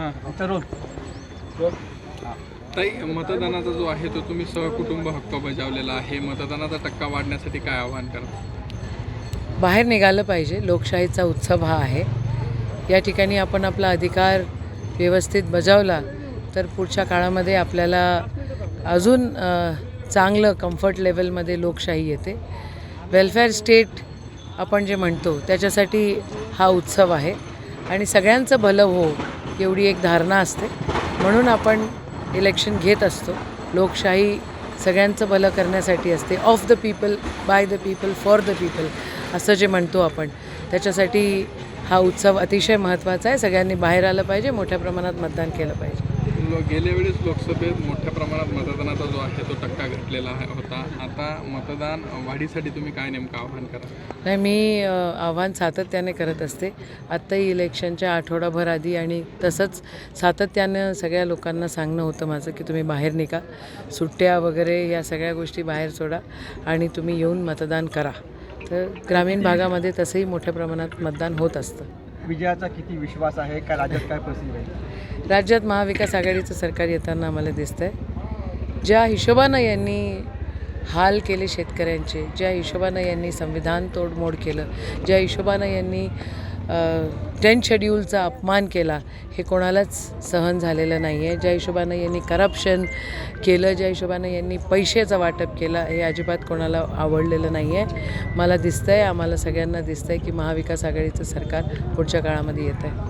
हां तरुण ताई मतदानाचा जो आहे तो तुम्ही सहकुटुंब हक्क बजावलेला आहे. मतदानाचा टक्का वाढण्यासाठी काय आवाहन करा? बाहेर निघालं पाहिजे. लोकशाहीचा उत्सव हा आहे. या ठिकाणी आपण आपला अधिकार व्यवस्थित बजावला तर पुढच्या काळामध्ये आपल्याला अजून चांगलं कम्फर्ट लेवलमध्ये लोकशाही येते. वेलफेअर स्टेट आपण जे म्हणतो त्याच्यासाठी हा उत्सव आहे. आणि सगळ्यांचं भलं हो एवढी एक धारणा असते. म्हणून आपण इलेक्शन घेत असतो. लोकशाही सगळ्यांचं भलं करण्यासाठी असते. Of the people by the people for the people असं जे म्हणतो आपण. त्याच्यासाठी हा उत्सव अतिशय महत्त्वाचा आहे. सगळ्यांनी बाहेर आलं पाहिजे. मोठ्या प्रमाणात मतदान केलं पाहिजे. गेल्या वेळेस लोकसभेत मोठ्या प्रमाणात मतदानाचा जो आहे तो टक्का घटलेला होता. आता मतदान वाढीसाठी तुम्ही काय नेमकं आव्हान करा? नाही मी आव्हान सातत्याने करत असते. आत्ताही इलेक्शनच्या आठवडाभर आधी आणि तसंच सातत्यानं सगळ्या लोकांना सांगणं होतं माझं की तुम्ही बाहेर निघा. सुट्ट्या वगैरे या सगळ्या गोष्टी बाहेर सोडा आणि तुम्ही येऊन मतदान करा. तर ग्रामीण भागामध्ये तसंही मोठ्या प्रमाणात मतदान होत असतं. विजयाचा किती विश्वास आहे? का राज्यात काय प्रसिद्ध आहे? राज्यात महाविकास आघाडीचं सरकार येताना आम्हाला दिसतं आहे ज्या हिशोबानं यांनी हाल केले शेतकऱ्यांचे ज्या हिशोबानं यांनी संविधान तोडमोड केलं ज्या हिशोबानं यांनी टेन शेड्यूलचा अपमान केला हे कोणालाच सहन झालेलं नाही आहे ज्या हिशोबानं यांनी करप्शन केलं ज्या हिशोबानं यांनी पैशाचं वाटप केलं हे अजिबात कोणाला आवडलेलं नाही आहे मला दिसतं आहे आम्हाला सगळ्यांना दिसतं आहे की महाविकास आघाडीचं सरकार पुढच्या काळामध्ये येतं आहे